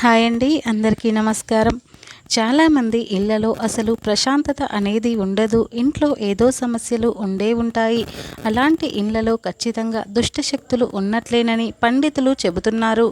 Hi అండి అందరికీ నమస్కారం. చాలామంది ఇళ్ళలో అసలు ప్రశాంతత అనేది ఉండదు. ఇంట్లో ఏదో సమస్యలు ఉండే ఉంటాయి. అలాంటి ఇళ్ళలో ఖచ్చితంగా దుష్టశక్తులు ఉన్నట్లేనని పండితులు చెబుతున్నారు.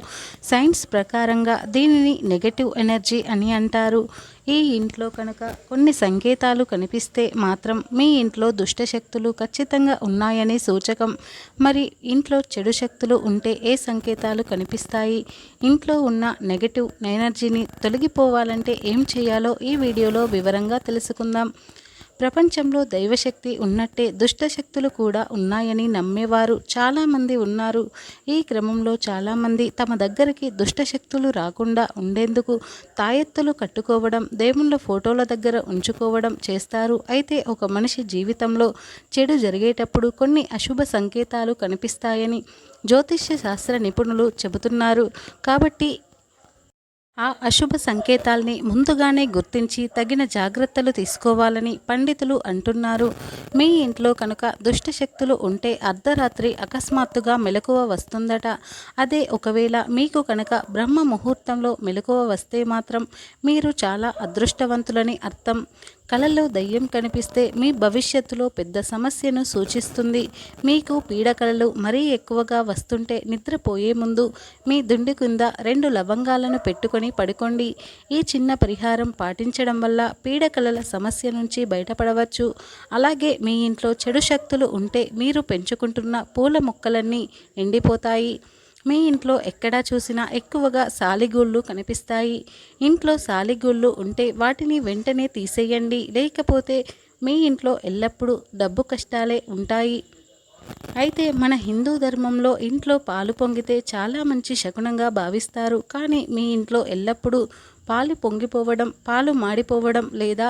సైన్స్ ప్రకారంగా దీనిని నెగటివ్ ఎనర్జీ అని అంటారు. ఈ ఇంట్లో కనుక కొన్ని సంకేతాలు కనిపిస్తే మాత్రం మీ ఇంట్లో దుష్టశక్తులు ఖచ్చితంగా ఉన్నాయనే సూచకం. మరి ఇంట్లో చెడు శక్తులు ఉంటే ఏ సంకేతాలు కనిపిస్తాయి? ఇంట్లో ఉన్న నెగటివ్ ఎనర్జీని తొలగిపోవాలంటే ఏం చేయాలో ఈ వీడియోలో వివరంగా తెలుసుకుందాం. ప్రపంచంలో దైవశక్తి ఉన్నట్టే దుష్టశక్తులు కూడా ఉన్నాయని నమ్మేవారు. చాలామంది ఉన్నారు. ఈ క్రమంలో చాలామంది తమ దగ్గరికి దుష్టశక్తులు రాకుండా ఉండేందుకు తాయెత్తులు కట్టుకోవడం దేవుళ్ళ ఫోటోల దగ్గర ఉంచుకోవడం చేస్తారు. అయితే ఒక మనిషి జీవితంలో చెడు జరిగేటప్పుడు కొన్ని అశుభ సంకేతాలు కనిపిస్తాయని జ్యోతిష్య శాస్త్ర నిపుణులు చెబుతున్నారు. కాబట్టి ఆ అశుభ సంకేతాల్ని ముందుగానే గుర్తించి తగిన జాగ్రత్తలు తీసుకోవాలని పండితులు అంటున్నారు. మీ ఇంట్లో కనుక దుష్టశక్తులు ఉంటే అర్ధరాత్రి అకస్మాత్తుగా మెలకువ వస్తుందట. అదే ఒకవేళ మీకు కనుక బ్రహ్మ ముహూర్తంలో మెలకువ వస్తే మాత్రం మీరు చాలా అదృష్టవంతులని అర్థం. కళల్లో దయ్యం కనిపిస్తే మీ భవిష్యత్తులో పెద్ద సమస్యను సూచిస్తుంది. మీకు పీడకలలు మరీ ఎక్కువగా వస్తుంటే నిద్రపోయే ముందు మీ దుండి కింద రెండు లవంగాలను పెట్టుకొని పడుకోండి. ఈ చిన్న పరిహారం పాటించడం వల్ల పీడకలల సమస్య నుంచి బయటపడవచ్చు. అలాగే మీ ఇంట్లో చెడు శక్తులు ఉంటే మీరు పెంచుకుంటున్న పూల మొక్కలన్నీ ఎండిపోతాయి. మీ ఇంట్లో ఎక్కడా చూసినా ఎక్కువగా సాలిగూళ్ళు కనిపిస్తాయి. ఇంట్లో సాలిగూళ్ళు ఉంటే వాటిని వెంటనే తీసేయండి. లేకపోతే మీ ఇంట్లో ఎల్లప్పుడూ డబ్బు కష్టాలే ఉంటాయి. అయితే మన హిందూ ధర్మంలో ఇంట్లో పాలు పొంగితే చాలా మంచి శకునంగా భావిస్తారు. కానీ మీ ఇంట్లో ఎల్లప్పుడూ పాలు పొంగిపోవడం పాలు మాడిపోవడం లేదా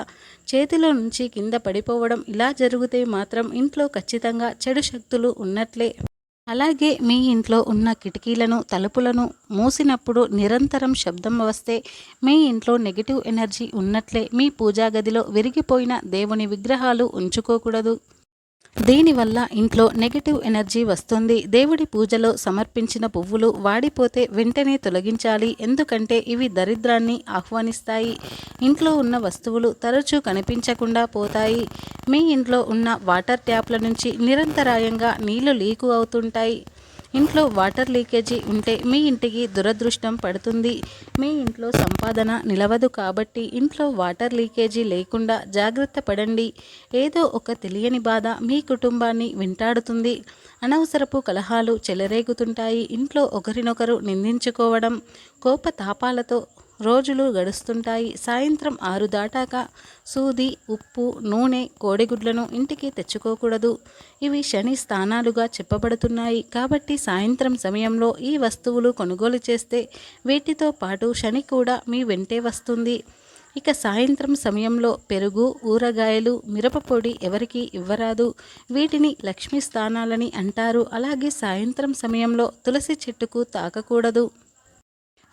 చేతిలో నుంచి కింద పడిపోవడం ఇలా జరిగితే మాత్రం ఇంట్లో ఖచ్చితంగా చెడు శక్తులు ఉన్నట్లే. అలాగే మీ ఇంట్లో ఉన్న కిటికీలను తలుపులను మూసినప్పుడు నిరంతరం శబ్దం వస్తే మీ ఇంట్లో నెగిటివ్ ఎనర్జీ ఉన్నట్లే. మీ పూజా గదిలో విరిగిపోయిన దేవుని విగ్రహాలు ఉంచుకోకూడదు. దీనివల్ల ఇంట్లో నెగిటివ్ ఎనర్జీ వస్తుంది. దేవుడి పూజలో సమర్పించిన పువ్వులు వాడిపోతే వెంటనే తొలగించాలి. ఎందుకంటే ఇవి దరిద్రాన్ని ఆహ్వానిస్తాయి. ఇంట్లో ఉన్న వస్తువులు తరచూ కనిపించకుండా పోతాయి. మీ ఇంట్లో ఉన్న వాటర్ ట్యాప్ల నుంచి నిరంతరాయంగా నీళ్ళు లీకు అవుతుంటాయి. ఇంట్లో వాటర్ లీకేజీ ఉంటే మీ ఇంటికి దురదృష్టం పడుతుంది. మీ ఇంట్లో సంపాదన నిలవదు కాబట్టి ఇంట్లో వాటర్ లీకేజీ లేకుండా జాగ్రత్త పడండి. ఏదో ఒక తెలియని బాధ మీ కుటుంబాన్ని వెంటాడుతుంది. అనవసరపు కలహాలు చెలరేగుతుంటాయి. ఇంట్లో ఒకరినొకరు నిందించుకోవడం కోపతాపాలతో రోజులు గడుస్తుంటాయి. సాయంత్రం ఆరు దాటాక సూది ఉప్పు నూనె కోడిగుడ్లను ఇంటికి తెచ్చుకోకూడదు. ఇవి శని స్థానాలుగా చెప్పబడుతున్నాయి. కాబట్టి సాయంత్రం సమయంలో ఈ వస్తువులు కొనుగోలు చేస్తే వీటితో పాటు శని కూడా మీ వెంటే వస్తుంది. ఇక సాయంత్రం సమయంలో పెరుగు ఊరగాయలు మిరపపొడి ఎవరికి ఇవ్వరాదు. వీటిని లక్ష్మీ స్థానాలని అంటారు. అలాగే సాయంత్రం సమయంలో తులసి చెట్టుకు తాకకూడదు.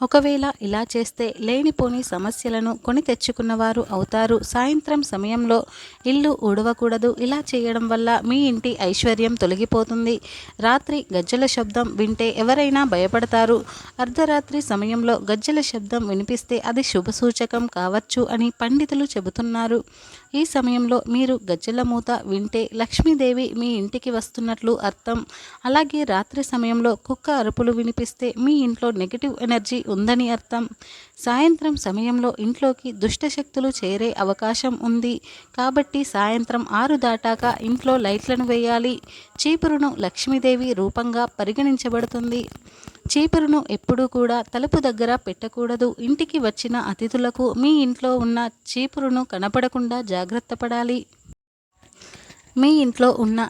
ఒకవేళ ఇలా చేస్తే లేనిపోని సమస్యలను కొని తెచ్చుకున్నవారు అవుతారు. సాయంత్రం సమయంలో ఇల్లు ఊడవకూడదు. ఇలా చేయడం వల్ల మీ ఇంటి ఐశ్వర్యం తొలగిపోతుంది. రాత్రి గజ్జల శబ్దం వింటే ఎవరైనా భయపడతారు. అర్ధరాత్రి సమయంలో గజ్జల శబ్దం వినిపిస్తే అది శుభసూచకం కావచ్చు అని పండితులు చెబుతున్నారు. ఈ సమయంలో మీరు గజ్జల మూత వింటే లక్ష్మీదేవి మీ ఇంటికి వస్తున్నట్లు అర్థం. అలాగే రాత్రి సమయంలో కుక్క అరుపులు వినిపిస్తే మీ ఇంట్లో నెగిటివ్ ఎనర్జీ ఉందని అర్థం. సాయంత్రం సమయంలో ఇంట్లోకి దుష్టశక్తులు చేరే అవకాశం ఉంది. కాబట్టి సాయంత్రం ఆరు దాటాక ఇంట్లో లైట్లను వేయాలి. చీపురును లక్ష్మీదేవి రూపంగా పరిగణించబడుతుంది. చీపురును ఎప్పుడూ కూడా తలుపు దగ్గర పెట్టకూడదు. ఇంటికి వచ్చిన అతిథులకు మీ ఇంట్లో ఉన్న చీపురును కనపడకుండా జాగ్రత్త పడాలి. మీ ఇంట్లో ఉన్న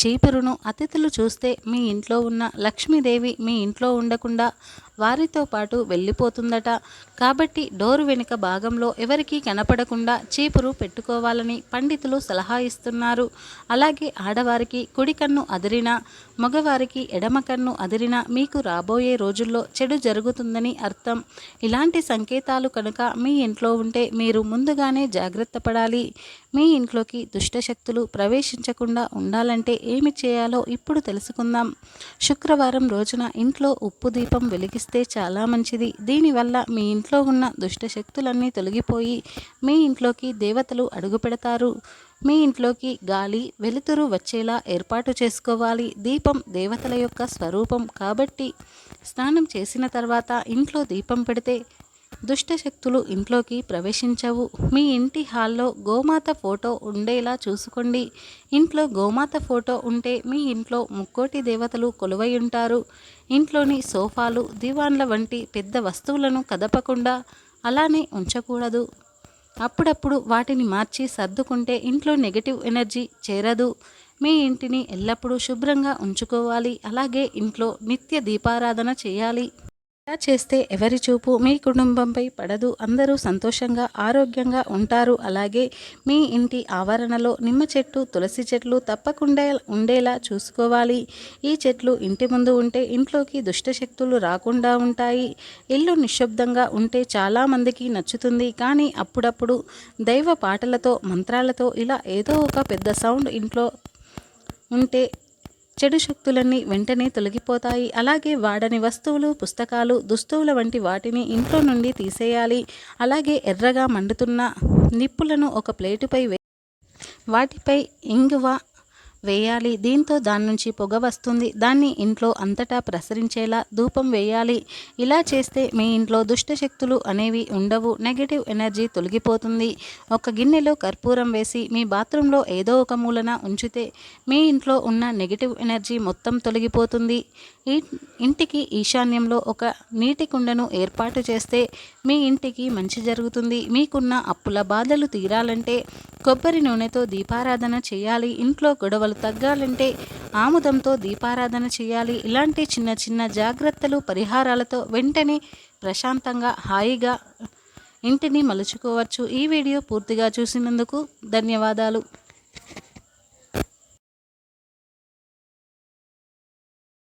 చీపురును అతిథులు చూస్తే మీ ఇంట్లో ఉన్న లక్ష్మీదేవి మీ ఇంట్లో ఉండకుండా వారితో పాటు వెళ్ళిపోతుందట. కాబట్టి డోరు వెనుక భాగంలో ఎవరికీ కనపడకుండా చీపురు పెట్టుకోవాలని పండితులు సలహా ఇస్తున్నారు. అలాగే ఆడవారికి కుడి కన్ను అదిరినా మగవారికి ఎడమ కన్ను అదిరినా మీకు రాబోయే రోజుల్లో చెడు జరుగుతుందని అర్థం. ఇలాంటి సంకేతాలు కనుక మీ ఇంట్లో ఉంటే మీరు ముందుగానే జాగ్రత్త పడాలి. మీ ఇంట్లోకి దుష్టశక్తులు ప్రవేశించకుండా ఉండాలంటే ఏమి చేయాలో ఇప్పుడు తెలుసుకుందాం. శుక్రవారం రోజున ఇంట్లో ఉప్పు దీపం వెలిగి ఇస్తే చాలా మంచిది. దీనివల్ల మీ ఇంట్లో ఉన్న దుష్ట శక్తులన్నీ తొలగిపోయి మీ ఇంట్లోకి దేవతలు అడుగు పెడతారు. మీ ఇంట్లోకి గాలి వెలుతురు వచ్చేలా ఏర్పాటు చేసుకోవాలి. దీపం దేవతల యొక్క స్వరూపం కాబట్టి స్నానం చేసిన తర్వాత ఇంట్లో దీపం పెడితే దుష్ట శక్తులు ఇంట్లోకి ప్రవేశించవు. మీ ఇంటి హాల్లో గోమాత ఫోటో ఉండేలా చూసుకోండి. ఇంట్లో గోమాత ఫోటో ఉంటే మీ ఇంట్లో ముక్కోటి దేవతలు కొలువై ఉంటారు ఇంట్లోని సోఫాలు దివాన్ల వంటి పెద్ద వస్తువులను కదపకుండా అలానే ఉంచకూడదు. అప్పుడప్పుడు వాటిని మార్చి సర్దుకుంటే ఇంట్లో నెగటివ్ ఎనర్జీ చేరదు. మీ ఇంటిని ఎల్లప్పుడూ శుభ్రంగా ఉంచుకోవాలి. అలాగే ఇంట్లో నిత్య దీపారాధన చేయాలి. ఇలా చేస్తే ఎవరి చూపు మీ కుటుంబంపై పడదు. అందరూ సంతోషంగా ఆరోగ్యంగా ఉంటారు. అలాగే మీ ఇంటి ఆవరణలో నిమ్మ చెట్టు తులసి చెట్లు తప్పకుండా ఉండేలా చూసుకోవాలి. ఈ చెట్లు ఇంటి ముందు ఉంటే ఇంట్లోకి దుష్టశక్తులు రాకుండా ఉంటాయి. ఇల్లు నిశ్శబ్దంగా ఉంటే చాలామందికి నచ్చుతుంది. కానీ అప్పుడప్పుడు దైవ పాటలతో మంత్రాలతో ఇలా ఏదో ఒక పెద్ద సౌండ్ ఇంట్లో ఉంటే చెడు శక్తులన్నీ వెంటనే తొలగిపోతాయి. అలాగే వాడని వస్తువులు పుస్తకాలు దుస్తువుల వంటి వాటిని ఇంట్లో నుండి తీసేయాలి. అలాగే ఎర్రగా మండుతున్న నిప్పులను ఒక ప్లేటుపై వే వాటిపై ఇంగువ వేయాలి. దీంతో దాని నుంచి పొగ వస్తుంది. దాన్ని ఇంట్లో అంతటా ప్రసరించేలా ధూపం వేయాలి. ఇలా చేస్తే మీ ఇంట్లో దుష్టశక్తులు అనేవి ఉండవు. నెగిటివ్ ఎనర్జీ తొలగిపోతుంది. ఒక గిన్నెలో కర్పూరం వేసి మీ బాత్రూంలో ఏదో ఒక మూలన ఉంచితే మీ ఇంట్లో ఉన్న నెగిటివ్ ఎనర్జీ మొత్తం తొలగిపోతుంది. ఈ ఇంటికి ఈశాన్యంలో ఒక నీటి కుండను ఏర్పాటు చేస్తే మీ ఇంటికి మంచి జరుగుతుంది. మీకున్న అప్పుల బాధలు తీరాలంటే కొబ్బరి నూనెతో దీపారాధన చేయాలి. ఇంట్లో గొడవలు తగ్గాలంటే ఆముదంతో దీపారాధన చేయాలి. ఇలాంటి చిన్న చిన్న జాగ్రత్తలు పరిహారాలతో వెంటనే ప్రశాంతంగా హాయిగా ఇంటిని మలుచుకోవచ్చు. ఈ వీడియో పూర్తిగా చూసినందుకు ధన్యవాదాలు.